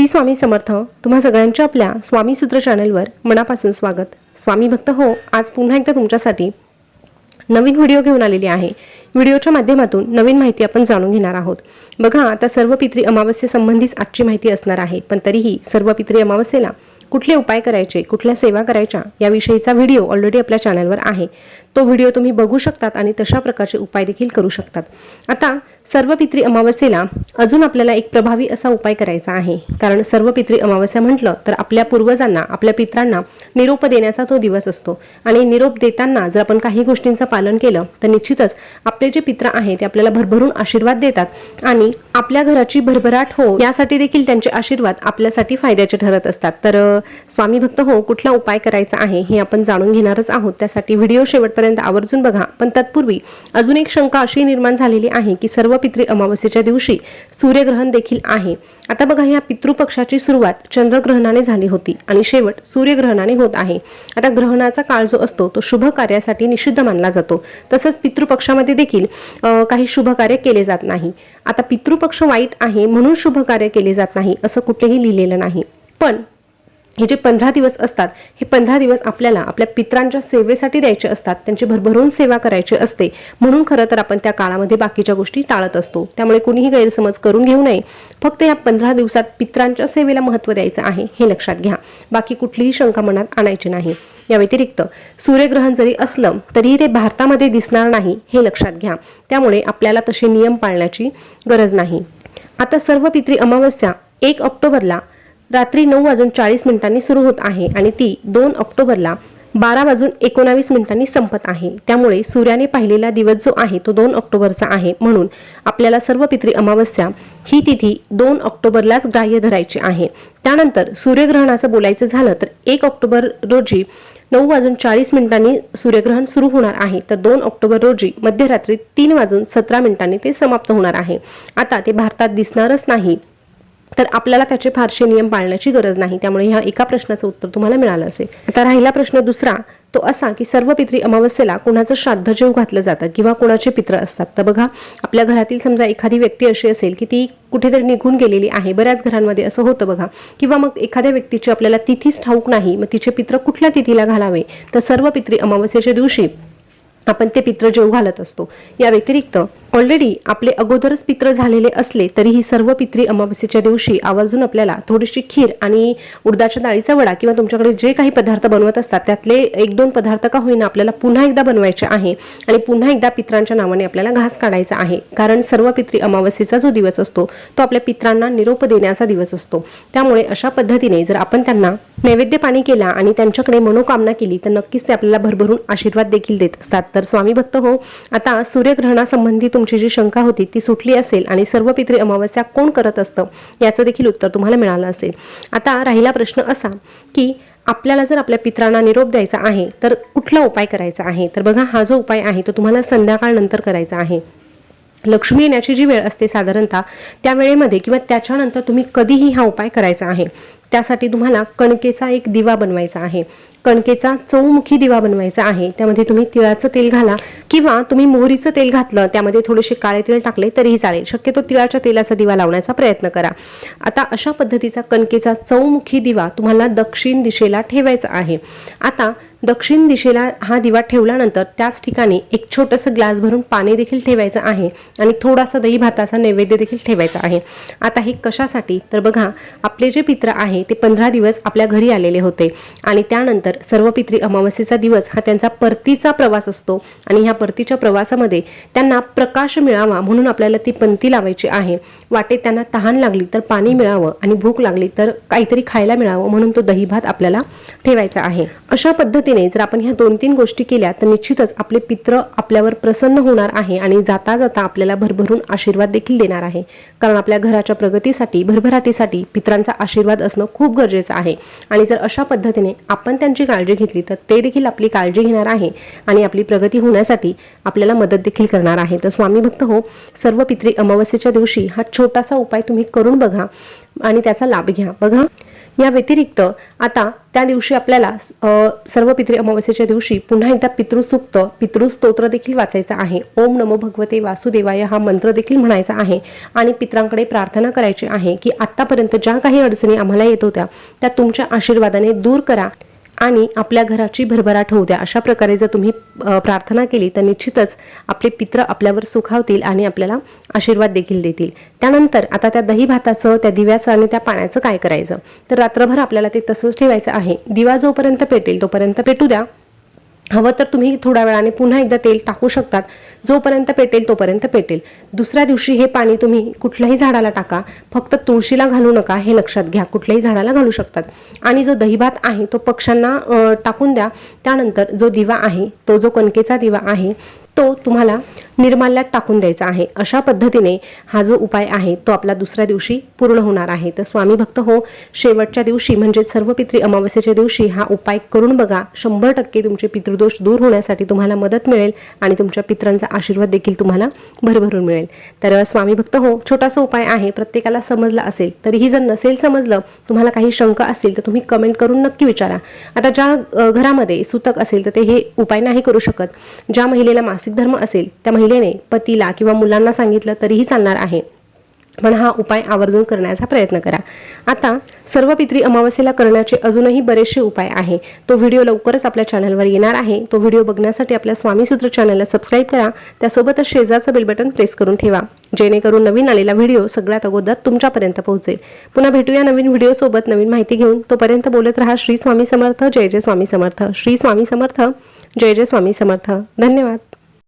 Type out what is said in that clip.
श्री स्वामी समर्थ तुम्हा सगळ्यांच्या आपल्या स्वामी सूत्र चॅनलवर मनापासून स्वागत. स्वामी भक्त हो आज पुन्हा एकदा तुमच्यासाठी नवीन व्हिडिओ घेऊन आलेली आहे. व्हिडिओच्या माध्यमातून नवीन माहिती आपण जाणून घेणार आहोत. बघा आता सर्व पित्री अमावस्येसंबंधीच आजची माहिती असणार आहे पण तरीही सर्व पित्री अमावस्येला कुठले उपाय करायचे कुठल्या सेवा करायच्या याविषयीचा व्हिडिओ ऑलरेडी आपल्या चॅनलवर आहे. तो व्हिडिओ तुम्ही बघू शकतात आणि तशा प्रकारचे उपाय देखील करू शकतात. आता सर्व पित्री अमावस्येला अजून आपल्याला एक प्रभावी असा उपाय करायचा आहे. कारण सर्व पित्री अमावस्या म्हटलं तर आपल्या पूर्वजांना आपल्या पित्रांना निरोप देण्याचा तो दिवस असतो. आणि निरोप देताना जर आपण काही गोष्टींचं पालन केलं तर निश्चितच आपले जे पित्र आहे ते आपल्याला भरभरून आशीर्वाद देतात. आणि आपल्या घराची भरभराट हो यासाठी देखील त्यांचे आशीर्वाद आपल्यासाठी फायद्याचे ठरत असतात. तर स्वामी भक्त हो कुठला उपाय करायचा आहे हे आपण जाणून घेणारच आहोत. त्यासाठी व्हिडिओ शेवटपर्यंत आवर्जून बघा. पण तत्पूर्वी अजून एक शंका अशी निर्माण झालेली आहे की सर्व पितृ अमावस्येच्या दिवशी सूर्यग्रहण देखील आहे. आता बघा या पितृपक्षाची सुरुवात चंद्रग्रहणाने झाली होती आणि शेवट सूर्यग्रहणाने होत आहे. आता ग्रहणाचा काळ जो असतो तो शुभ कार्यासाठी निषिद्ध मानला जातो. तसंच पितृपक्षामध्ये देखील काही शुभ कार्य केले जात नाही. आता पितृपक्ष वाईट आहे म्हणून शुभ कार्य केले जात नाही असं कुठेही लिहिलेलं नाही. पण हे जे पंधरा दिवस असतात हे पंधरा दिवस आपल्याला आपल्या पित्रांच्या सेवेसाठी द्यायचे असतात त्यांची भरभरून सेवा करायची असते. म्हणून खरं तर आपण त्या काळामध्ये बाकीच्या गोष्टी टाळत असतो. त्यामुळे कुणीही गैरसमज करून घेऊ नये. फक्त या पंधरा दिवसात पित्रांच्या सेवेला महत्त्व द्यायचं आहे हे लक्षात घ्या. बाकी कुठलीही शंका मनात आणायची नाही. या व्यतिरिक्त सूर्यग्रहण जरी असलं तरीही ते भारतामध्ये दिसणार नाही हे लक्षात घ्या. त्यामुळे आपल्याला तसे नियम पाळण्याची गरज नाही. आता सर्व पित्री अमावस्या एक ऑक्टोबरला रात्री नऊ वाजून चाळीस मिनिटांनी सुरू होत आहे आणि ती दोन ऑक्टोबरला बारा वाजून एकोणावीस मिनिटांनी संपत आहे. त्यामुळे सूर्याने पाहिलेला दिवस जो आहे तो दोन ऑक्टोबरचा आहे. म्हणून आपल्याला सर्व पित्री अमावस्या ही तिथी दोन ऑक्टोबरलाच ग्राह्य धरायची आहे. त्यानंतर सूर्यग्रहणाचं बोलायचं झालं तर एक ऑक्टोबर रोजी नऊ वाजून चाळीस मिनिटांनी सूर्यग्रहण सुरू होणार आहे. तर दोन ऑक्टोबर रोजी मध्यरात्री तीन वाजून सतरा मिनिटांनी ते समाप्त होणार आहे. आता ते भारतात दिसणारच नाही. तर आपल्याला त्याचे फारसे नियम पाळण्याची गरज नाही. त्यामुळे ह्या एका प्रश्नाचं उत्तर तुम्हाला मिळालं असेल. आता राहिला प्रश्न दुसरा तो असा की सर्व पित्री अमावस्येला कोणाचं श्राद्ध जेव घातलं जातं किंवा कोणाचे पित्र असतात. तर बघा आपल्या घरातील समजा एखादी व्यक्ती अशी असेल की ती कुठेतरी निघून गेलेली आहे बऱ्याच घरांमध्ये असं होतं बघा. किंवा मग एखाद्या व्यक्तीची आपल्याला तिथीच ठाऊक नाही मग तिचे पित्र कुठल्या तिथीला घालावे? तर सर्व पित्री अमावस्येच्या दिवशी आपण ते पित्र जेव घालत असतो या व्यतिरिक्त ऑलरेडी आपले अगोदरच पित्र झालेले असले तरीही सर्व पित्री अमावस्येच्या दिवशी आवर्जून आपल्याला थोडीशी खीर आणि उडदाच्या डाळीचा वडा किंवा तुमच्याकडे जे काही पदार्थ बनवत असतात त्यातले एक दोन पदार्थ का होईना आपल्याला पुन्हा एकदा बनवायचे आहे आणि पुन्हा एकदा पित्रांच्या नावाने आपल्याला घास काढायचा आहे. कारण सर्व पित्री अमावस्येचा जो दिवस असतो तो आपल्या पित्रांना निरोप देण्याचा दिवस असतो. त्यामुळे अशा पद्धतीने जर आपण त्यांना नैवेद्य पाणी केला आणि त्यांच्याकडे मनोकामना केली तर नक्कीच ते आपल्याला भरभरून आशीर्वाद देखील देत असतात. तर स्वामी भक्त हो आता सूर्यग्रहणासंबंधी तुमची जी शंका होती ती सुटली असेल आणि सर्व पित्री अमावस्या कोण करत असतं याचं देखील उत्तर तुम्हाला मिळालं असेल. आता राहिला प्रश्न असा की आपल्याला जर आपल्या पित्रांना निरोप द्यायचा आहे तर कुठला उपाय करायचा आहे? तर बघा हा जो उपाय आहे तो तुम्हाला संध्याकाळ नंतर करायचा आहे. लक्ष्मी येण्याची जी वेळ असते साधारणतः त्या वेळेमध्ये किंवा त्याच्यानंतर तुम्ही कधीही हा उपाय करायचा आहे. त्यासाठी तुम्हाला कणकेचा एक दिवा बनवायचा आहे. कणकेचा चौमुखी दिवा बनवायचा आहे. त्यामध्ये तुम्ही तिळाचं तेल घाला किंवा तुम्ही मोहरीचं तेल घातलं त्यामध्ये थोडेसे काळे तेल टाकले तरीही चालेल. शक्यतो तिळाच्या तेलाचा दिवा लावण्याचा प्रयत्न करा. आता अशा पद्धतीचा कणकेचा चौमुखी दिवा तुम्हाला दक्षिण दिशेला ठेवायचा आहे. आता दक्षिण दिशेला हा दिवा ठेवल्यानंतर त्याच ठिकाणी एक छोटंसं ग्लास भरून पाणी देखील ठेवायचं आहे आणि थोडासा दही भाताचा नैवेद्य देखील ठेवायचा आहे. आता हे कशासाठी? तर बघा आपले जे पित्र आहे ते पंधरा दिवस आपल्या घरी आलेले होते आणि त्यानंतर सर्व पित्री अमावस्येचा दिवस हा त्यांचा परतीचा प्रवास असतो आणि ह्या परतीच्या प्रवासामध्ये त्यांना प्रकाश मिळावा म्हणून आपल्याला ती पंथी लावायची आहे. वाटेत त्यांना तहान लागली तर पाणी मिळावं आणि भूक लागली तर काहीतरी खायला मिळावं म्हणून तो दही भात आपल्याला ठेवायचा आहे. अशा पद्धतीने जर आपण ह्या दोन तीन गोष्टी केल्या तर निश्चितच आपले पित्र आपल्यावर प्रसन्न होणार आहे आणि जाता जाता आपल्याला भरभरून आशीर्वाद देखील देणार आहे. कारण आपल्या घराच्या प्रगतीसाठी भरभराटीसाठी पित्रांचा आशीर्वाद असणं खूप गरजेचं आहे. आणि जर अशा पद्धतीने आपण त्यांची काळजी घेतली तर ते देखील आपली काळजी घेणार आहे आणि आपली प्रगती होण्यासाठी आपल्याला मदत देखील करणार आहे. तर स्वामी भक्त हो सर्व पित्री अमावस्येच्या दिवशी हा छोटासा उपाय तुम्ही करून बघा आणि त्याचा लाभ घ्या. बघा या व्यतिरिक्त आता त्या दिवशी आपल्याला सर्व पितृ अमावस्येच्या दिवशी पुन्हा एकदा पितृसूक्त पितृस्तोत्र देखील वाचायचा आहे. ओम नमो भगवते वासुदेवाय हा मंत्र देखील म्हणायचा आहे. आणि पित्रांकडे प्रार्थना करायची आहे की आतापर्यंत ज्या काही अडचणी आम्हाला येत होत्या त्या तुमच्या आशीर्वादाने दूर करा. आणि आपल्या घराची भरभराट होऊ द्या. अशा प्रकारे जर तुम्ही प्रार्थना केली तर निश्चितच आपले पित्र आपल्यावर सुखावतील आणि आपल्याला आशीर्वाद देखील देतील. त्यानंतर आता त्या दही भाताचं त्या दिव्याचं आणि त्या पाण्याचं काय करायचं? तर रात्रभर आपल्याला ते तसंच ठेवायचं आहे. दिवा जोपर्यंत पेटेल तोपर्यंत पेटू द्या. हवं तर तुम्ही थोड्या वेळाने पुन्हा एकदा तेल टाकू शकतात. जोपर्यंत पेटेल तोपर्यंत पेटेल. दुसऱ्या दिवशी हे पाणी तुम्ही कुठल्याही झाडाला टाका. फक्त तुळशीला घालू नका हे लक्षात घ्या. कुठल्याही झाडाला घालू शकतात. आणि जो दहीभात आहे तो पक्ष्यांना टाकून द्या. त्यानंतर जो दिवा आहे तो जो कणकेचा दिवा आहे तो तुम्हाला निर्माल्यात टाकून द्यायचा आहे. अशा पद्धतीने हा जो उपाय आहे तो आपला दुसऱ्या दिवशी पूर्ण होणार आहे. तर स्वामी भक्त हो शेवटच्या दिवशी म्हणजे सर्व पितृ अमावस्येच्या दिवशी हा उपाय करून बघा. शंभर टक्के तुमचे पितृदोष दूर होण्यासाठी तुम्हाला मदत मिळेल आणि तुमच्या पित्रांचा आशीर्वाद देखील तुम्हाला भरभरून मिळेल. तर स्वामी भक्त हो छोटासा उपाय आहे. प्रत्येकाला समजला असेल तरीही जर नसेल समजलं तुम्हाला काही शंका असेल तर तुम्ही कमेंट करून नक्की विचारा. आता ज्या घरामध्ये सुतक असेल तर ते हे उपाय नाही करू शकत. ज्या महिलेला मासिक धर्म असेल त्या महिलेने पतीला किंवा मुलांना सांगितलं तरीही चालणार आहे. पण हा उपाय आवर्जून करण्याचा प्रयत्न करा. आता सर्व पित्री अमावस्येला करण्याचे अजूनही बरेचसे उपाय आहे. तो व्हिडिओ लवकरच आपल्या चॅनलवर येणार आहे. तो व्हिडिओ बघण्यासाठी आपल्या स्वामीसूत्र चॅनलला सबस्क्राईब करा. त्यासोबतच शेजारचं बेल बटन प्रेस करून ठेवा. जेणेकरून नवीन आलेला व्हिडिओ सगळ्यात अगोदर तुमच्यापर्यंत पोहोचेल. पुन्हा भेटूया नवीन व्हिडिओसोबत नवीन माहिती घेऊन तोपर्यंत बोलत राहा श्री स्वामी समर्थ. जय जय स्वामी समर्थ. श्री स्वामी समर्थ. जय जय स्वामी समर्थ. धन्यवाद.